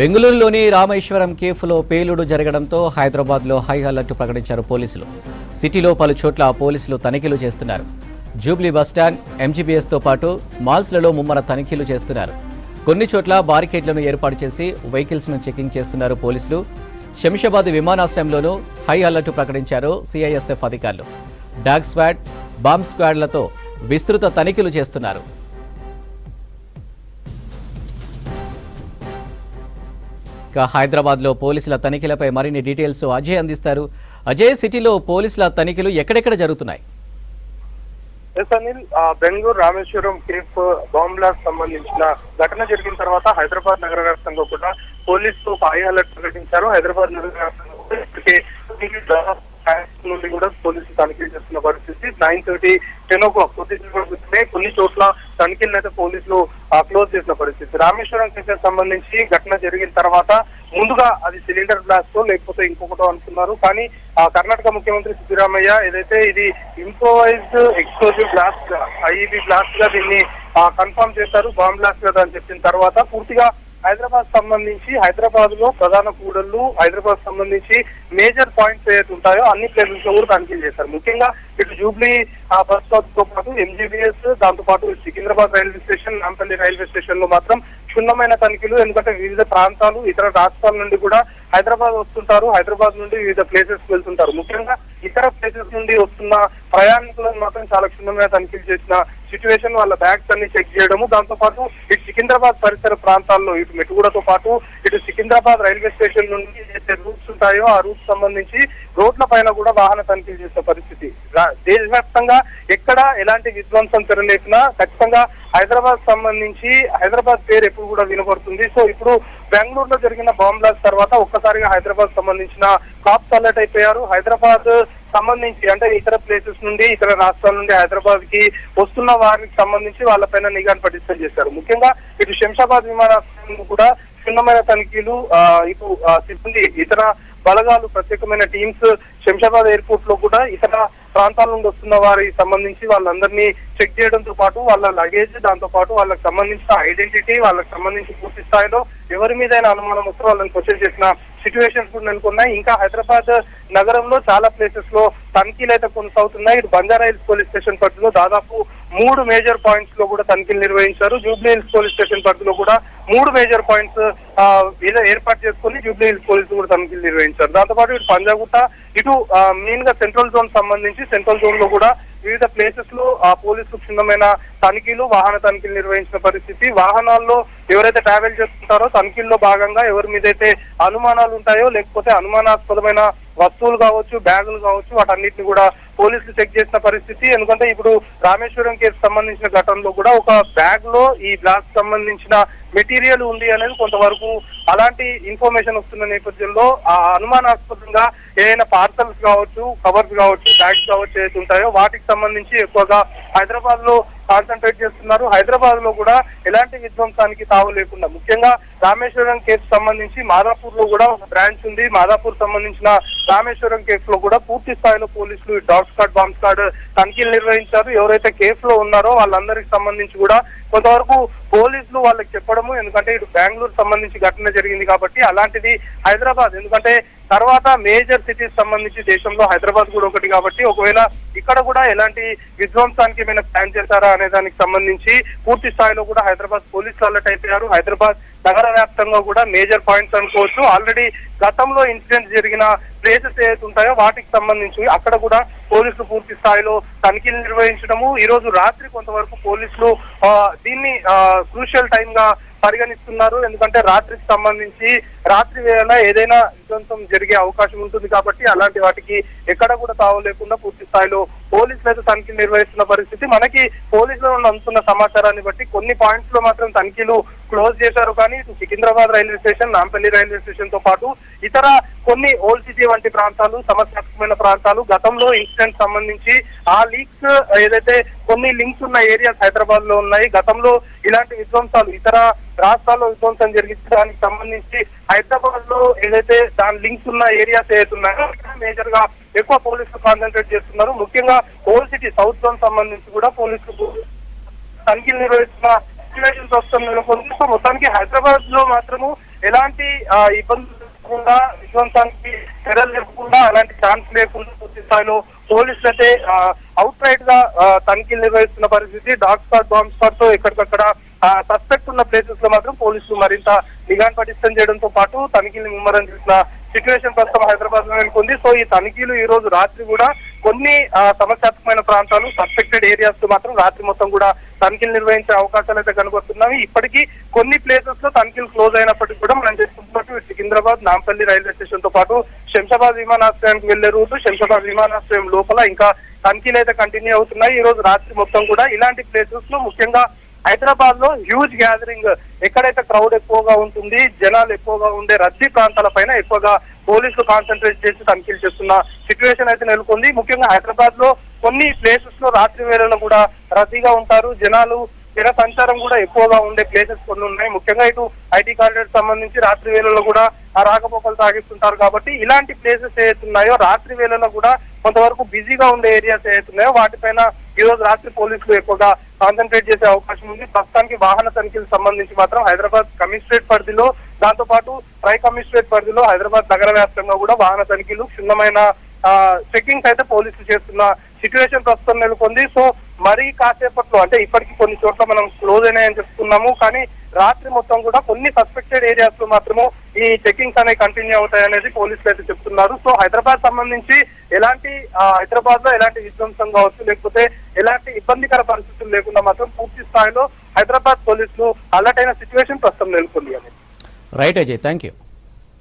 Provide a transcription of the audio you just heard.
బెంగళూరులోని రామేశ్వరం కేఫ్లో పేలుడు జరగడంతో హైదరాబాద్లో హై అలర్ట్ ప్రకటించారు పోలీసులు. సిటీలో పలు చోట్ల పోలీసులు తనిఖీలు చేస్తున్నారు. జూబ్లీ బస్టాండ్ ఎంజీబీఎస్తో పాటు మాల్స్లలో ముమ్మర తనిఖీలు చేస్తున్నారు. కొన్ని చోట్ల బారికేడ్లను ఏర్పాటు చేసి వెహికల్స్ను చెకింగ్ చేస్తున్నారు పోలీసులు. శంషాబాద్ విమానాశ్రయంలోనూ హై అలర్ట్ ప్రకటించారు సిఐఎస్ఎఫ్ అధికారులు. డాగ్ స్క్వాడ్ బాంబ్ స్క్వాడ్లతో విస్తృత తనిఖీలు చేస్తున్నారు. ఇక హైదరాబాద్లో పోలీసుల తనిఖీలపై మరిన్ని డీటెయిల్స్ అజయ్ అందిస్తారు. అజయ్ సిటీలో పోలీసుల తనిఖీలు ఎక్కడెక్కడ జరుగుతున్నాయి? ఎస్ అనిల్ ఆ, Bengaluru Rameshwaram cafe bomb blast సంబంధించిన ఘటన జరిగిన తర్వాత హైదరాబాద్ నగర వ్యాప్తంగా కూడా పోలీసులు హై అలర్ట్ ప్రకటించారు. హైదరాబాద్ నగర వ్యాప్తంగా కూడా నుండి కూడా పోలీసులు తనిఖీలు చేస్తున్న పరిస్థితి. Nine thirty ten o'clock కొన్ని చోట్ల తనిఖీలను అయితే పోలీసులు క్లోజ్ చేసిన పరిస్థితి. రామేశ్వరం కేసుకు సంబంధించి ఘటన జరిగిన తర్వాత ముందుగా అది సిలిండర్ బ్లాస్ట్ లేకపోతే ఇంకొకటో అనుకున్నారు. కానీ ఆ కర్ణాటక ముఖ్యమంత్రి సిద్ధరామయ్య ఏదైతే ఇది ఇంప్రోవైజ్డ్ ఎక్స్ప్లోజివ్ బ్లాస్ట్ ఐఈబి బ్లాస్ట్గా దీన్ని కన్ఫర్మ్ చేశారు బాంబ్ బ్లాస్ట్ కదా అని చెప్పిన తర్వాత పూర్తిగా హైదరాబాద్ సంబంధించి హైదరాబాద్లో ప్రధాన కూడళ్ళు హైదరాబాద్ సంబంధించి మేజర్ పాయింట్స్ ఏదైతే ఉంటాయో అన్ని ప్లేసెస్లో కూడా తనిఖీలు చేశారు. ముఖ్యంగా ఇటు జూబ్లీ బస్ స్టాప్తో పాటు ఎంజీబీఎస్ దాంతో పాటు Secunderabad railway station Nampally railway స్టేషన్లో మాత్రం క్షుణ్ణమైన తనిఖీలు ఎందుకంటే వివిధ ప్రాంతాలు ఇతర రాష్ట్రాల నుండి కూడా హైదరాబాద్ వస్తుంటారు. హైదరాబాద్ నుండి వివిధ ప్లేసెస్ వెళ్తుంటారు. ముఖ్యంగా ఇతర ప్లేసెస్ నుండి వస్తున్న ప్రయాణికులను మాత్రం చాలా క్షుణ్ణమైన తనిఖీలు చేసిన సిచ్యువేషన్ వాళ్ళ బ్యాగ్స్ అన్ని చెక్ చేయడము. దాంతో పాటు ఇటు సికింద్రాబాద్ పరిసర ప్రాంతాల్లో ఇటు మెట్టుగూడతో పాటు ఇటు సికింద్రాబాద్ రైల్వే స్టేషన్ నుండి ఏదైతే రూట్స్ ఉంటాయో ఆ రూట్స్ సంబంధించి రోడ్ల పైన కూడా వాహన తనిఖీలు చేసే పరిస్థితి. దేశవ్యాప్తంగా ఎక్కడ ఎలాంటి విధ్వంసం తెరలేసినా ఖచ్చితంగా హైదరాబాద్ సంబంధించి హైదరాబాద్ పేరు ఎప్పుడు కూడా వినబడుతుంది. సో ఇప్పుడు బెంగళూరులో జరిగిన బాంబ్ బ్లాస్ట్ తర్వాత ఒక్కసారిగా హైదరాబాద్ సంబంధించిన కాప్స్ అలర్ట్ అయిపోయారు. హైదరాబాద్ సంబంధించి అంటే ఇతర ప్లేసెస్ నుండి ఇతర రాష్ట్రాల నుండి హైదరాబాద్కి వస్తున్న వారికి సంబంధించి వాళ్ళపైన నిఘాను పటిష్టం చేశారు. ముఖ్యంగా ఇటు శంషాబాద్ విమానాశ్రయం కూడా క్షుణ్ణమైన తనిఖీలు ఆ, ఇటు సిబ్బంది ఇతర బలగాలు ప్రత్యేకమైన టీమ్స్ శంషాబాద్ ఎయిర్పోర్ట్లో కూడా ఇతర ప్రాంతాల నుండి వస్తున్న వారికి సంబంధించి వాళ్ళందరినీ చెక్ చేయడంతో పాటు వాళ్ళ లగేజ్ దాంతో పాటు వాళ్ళకి సంబంధించిన ఐడెంటిటీ వాళ్ళకి సంబంధించి పూర్తి స్థాయిలో ఎవరి మీదైనా అనుమానం వస్తే వాళ్ళని క్వశ్చన్ చేసిన సిచ్యువేషన్స్ కూడా నెలకొన్నాయి. ఇంకా హైదరాబాద్ నగరంలో చాలా ప్లేసెస్లో తనిఖీలు అయితే కొనసాగుతున్నాయి. ఇటు బంజారా హిల్స్ పోలీస్ స్టేషన్ పరిధిలో దాదాపు మూడు మేజర్ పాయింట్స్లో కూడా తనిఖీలు నిర్వహించారు. జూబ్లీ హిల్స్ పోలీస్ స్టేషన్ పరిధిలో కూడా మూడు మేజర్ పాయింట్స్ ఏదో ఏర్పాటు చేసుకుని జూబ్లీ హిల్స్ పోలీసులు కూడా తనిఖీలు నిర్వహించారు. దాంతోపాటు ఇటు పంజాగుట్ట ఇటు మెయిన్గా సెంట్రల్ జోన్ సంబంధించి సెంట్రల్ జోన్లో కూడా వివిధ ప్లేసెస్లో ఆ పోలీసులు క్షుణ్ణమైన తనిఖీలు వాహన తనిఖీలు నిర్వహించిన పరిస్థితి. వాహనాల్లో ఎవరైతే ట్రావెల్ చేస్తుంటారో తనిఖీల్లో భాగంగా ఎవరి మీదైతే అనుమానాలు ఉంటాయో లేకపోతే అనుమానాస్పదమైన వస్తువులు కావచ్చు బ్యాగులు కావచ్చు వాటన్నిటిని కూడా పోలీసులు చెక్ చేసిన పరిస్థితి. ఎందుకంటే ఇప్పుడు రామేశ్వరం కేసు సంబంధించిన ఘటనలో కూడా ఒక బ్యాగ్లో ఈ బ్లాస్ట్ సంబంధించిన మెటీరియల్ ఉంది అనేది కొంతవరకు అలాంటి ఇన్ఫర్మేషన్ వస్తున్న నేపథ్యంలో ఆ అనుమానాస్పదంగా ఏదైనా పార్సల్స్ కావచ్చు కవర్స్ కావచ్చు బ్యాగ్స్ కావచ్చు ఏదైతే ఉంటాయో వాటికి సంబంధించి ఎక్కువగా హైదరాబాద్లో కాన్సన్ట్రేట్ చేస్తున్నారు. హైదరాబాద్లో కూడా ఎలాంటి విధ్వంసానికి తావు లేకుండా ముఖ్యంగా రామేశ్వరం కేసు సంబంధించి మాదాపూర్లో కూడా ఒక బ్రాంచ్ ఉంది. మాదాపూర్ సంబంధించిన రామేశ్వరం కేసు లో కూడా పూర్తి స్థాయిలో పోలీసులు డాగ్ కార్డ్ బాంబ్ కార్డ్ తనిఖీలు నిర్వహించారు. ఎవరైతే కేసులో ఉన్నారో వాళ్ళందరికి సంబంధించి కూడా కొంతవరకు పోలీసులు వాళ్ళకి చెప్పడము ఎందుకంటే ఇటు బెంగళూరు సంబంధించి ఘటన జరిగింది కాబట్టి అలాంటిది హైదరాబాద్. ఎందుకంటే తర్వాత మేజర్ సిటీస్ సంబంధించి దేశంలో హైదరాబాద్ కూడా ఒకటి కాబట్టి ఒకవేళ ఇక్కడ కూడా ఎలాంటి విధ్వంసానికి ఏమైనా ప్లాన్ చేశారా అనే దానికి సంబంధించి పూర్తి స్థాయిలో కూడా హైదరాబాద్ పోలీస్ అలర్ట్ అయిపోయారు. హైదరాబాద్ నగర వ్యాప్తంగా కూడా మేజర్ పాయింట్స్ అనుకోవచ్చు. ఆల్రెడీ గతంలో ఇన్సిడెంట్స్ జరిగిన ప్లేసెస్ ఏవైతే ఉంటాయో వాటికి సంబంధించి అక్కడ కూడా పోలీసులు పూర్తి స్థాయిలో తనిఖీలు నిర్వహించడము. ఈ రోజు రాత్రి కొంతవరకు పోలీసులు దీన్ని క్రూషియల్ టైం గా పరిగణిస్తున్నారు. ఎందుకంటే రాత్రికి సంబంధించి రాత్రి వేళ ఏదైనా విధ్వంసం జరిగే అవకాశం ఉంటుంది కాబట్టి అలాంటి వాటికి ఎక్కడ కూడా తావు లేకుండా పూర్తి స్థాయిలో పోలీసులు అయితే తనిఖీలు నిర్వహిస్తున్న పరిస్థితి. మనకి పోలీసులు అందుతున్న సమాచారాన్ని బట్టి కొన్ని పాయింట్స్లో మాత్రం తనిఖీలు క్లోజ్ చేశారు. కానీ Secunderabad railway station Nampally railway స్టేషన్తో పాటు ఇతర కొన్ని ఓల్డ్ సిటీ వంటి ప్రాంతాలు సమస్యాత్మకమైన ప్రాంతాలు గతంలో ఇన్సిడెంట్ సంబంధించి ఆ లీక్స్ ఏదైతే కొన్ని లింక్స్ ఉన్న ఏరియాస్ హైదరాబాద్లో ఉన్నాయి. గతంలో ఇలాంటి విధ్వంసాలు ఇతర రాష్ట్రాల్లో విధ్వంసం జరిగితే దానికి సంబంధించి హైదరాబాద్లో ఏదైతే దాని లింక్స్ ఉన్న ఏరియాస్ ఏదైతే ఉన్నాయో మేజర్గా ఎక్కువ పోలీసులు కాన్సన్ట్రేట్ చేస్తున్నారు. ముఖ్యంగా ఓల్డ్ సిటీ సౌత్ జోన్ సంబంధించి కూడా పోలీసులు తనిఖీలు నిర్వహిస్తున్న సిచ్యువేషన్స్ వస్తున్న మొత్తానికి హైదరాబాద్లో మాత్రము ఎలాంటి ఇబ్బందులు లేకుండా విధ్వంసానికి చర్యలు లేకుండా అలాంటి ఛాన్స్ లేకుండా పూర్తి స్థాయిలో పోలీసులు అయితే అవుట్ రైట్గా తనిఖీలు నిర్వహిస్తున్న పరిస్థితి డాగ్ స్పాట్ బాంబ్ స్పాట్తో ఎక్కడికక్కడ సస్పెక్ట్ ఉన్న ప్లేసెస్లో మాత్రం పోలీసులు మరింత నిఘాను పటిష్టం చేయడంతో పాటు తనిఖీలు ముమ్మరం చేసిన సిచ్యువేషన్ ప్రస్తుతం హైదరాబాద్లో నెలకొంది. సో ఈ తనిఖీలు ఈ రోజు రాత్రి కూడా కొన్ని సమస్యాత్మకమైన ప్రాంతాలు సస్పెక్టెడ్ ఏరియాస్లో మాత్రం రాత్రి మొత్తం కూడా తనిఖీలు నిర్వహించే అవకాశాలు అయితే కనబడుతున్నాయి ఇప్పటికీ కొన్ని ప్లేసెస్లో తనిఖీలు క్లోజ్ అయినప్పటికీ కూడా మనం చేసుకుంటున్నట్టు సికింద్రాబాద్ నాంపల్లి రైల్వే స్టేషన్తో పాటు శంషాబాద్ విమానాశ్రయానికి వెళ్ళే రూట్ శంషాబాద్ విమానాశ్రయం లోపల ఇంకా తనిఖీలు అయితే కంటిన్యూ అవుతున్నాయి. ఈ రోజు రాత్రి మొత్తం కూడా ఇలాంటి ప్లేసెస్లో ముఖ్యంగా హైదరాబాద్లో హ్యూజ్ గ్యాదరింగ్ ఎక్కడైతే క్రౌడ్ ఎక్కువగా ఉంటుంది జనాలు ఎక్కువగా ఉండే రద్దీ ప్రాంతాల పైన ఎక్కువగా పోలీసులు కాన్సన్ట్రేట్ చేసి తనిఖీలు చేస్తున్న సిచ్యువేషన్ అయితే నెలకొంది. ముఖ్యంగా హైదరాబాద్లో కొన్ని ప్లేసెస్లో రాత్రి వేళలో కూడా రద్దీగా ఉంటారు. జనాలు జన సంచారం కూడా ఎక్కువగా ఉండే ప్లేసెస్ కొన్ని ఉన్నాయి. ముఖ్యంగా ఇటు ఐటీ కారిడార్ సంబంధించి రాత్రి వేళల్లో కూడా ఆ రాకపోకలు సాగిస్తుంటారు కాబట్టి ఇలాంటి ప్లేసెస్ ఏవైతున్నాయో రాత్రి వేళల్లో కూడా కొంతవరకు బిజీగా ఉండే ఏరియాస్ ఏవైతున్నాయో వాటిపైన ఈ రోజు రాత్రి పోలీసులు ఎక్కువగా కాన్సన్ట్రేట్ చేసే అవకాశం ఉంది. ప్రస్తుతానికి వాహన తనిఖీలకు సంబంధించి మాత్రం హైదరాబాద్ కమిషనరేట్ పరిధిలో దాంతో పాటు ట్రై కమిషనరేట్ పరిధిలో హైదరాబాద్ నగర వ్యాప్తంగా కూడా వాహన తనిఖీలు క్షుణ్ణమైన చెక్కింగ్స్ అయితే పోలీసులు చేస్తున్న సిచ్యువేషన్ ప్రస్తుతం నెలకొంది. సో మరీ కాసేపట్లో అంటే ఇప్పటికి కొన్ని చోట్ల మనం క్లోజ్ అయినాయని చెప్తున్నాము కానీ రాత్రి మొత్తం కూడా కొన్ని సస్పెక్టెడ్ ఏరియాస్లో మాత్రము ఈ చెకింగ్స్ అనేవి కంటిన్యూ అవుతాయి అనేది పోలీసులు అయితే చెప్తున్నారు. సో హైదరాబాద్ సంబంధించి ఎలాంటి హైదరాబాద్లో ఎలాంటి విధ్వంసం కావచ్చు లేకపోతే ఎలాంటి ఇబ్బందికర పరిస్థితులు లేకుండా మాత్రం పూర్తి స్థాయిలో హైదరాబాద్ పోలీసులు అలర్ట్ అయిన సిచ్యువేషన్ ప్రస్తుతం నెలకొంది అని రైట్ అజయ్ థ్యాంక్ యూ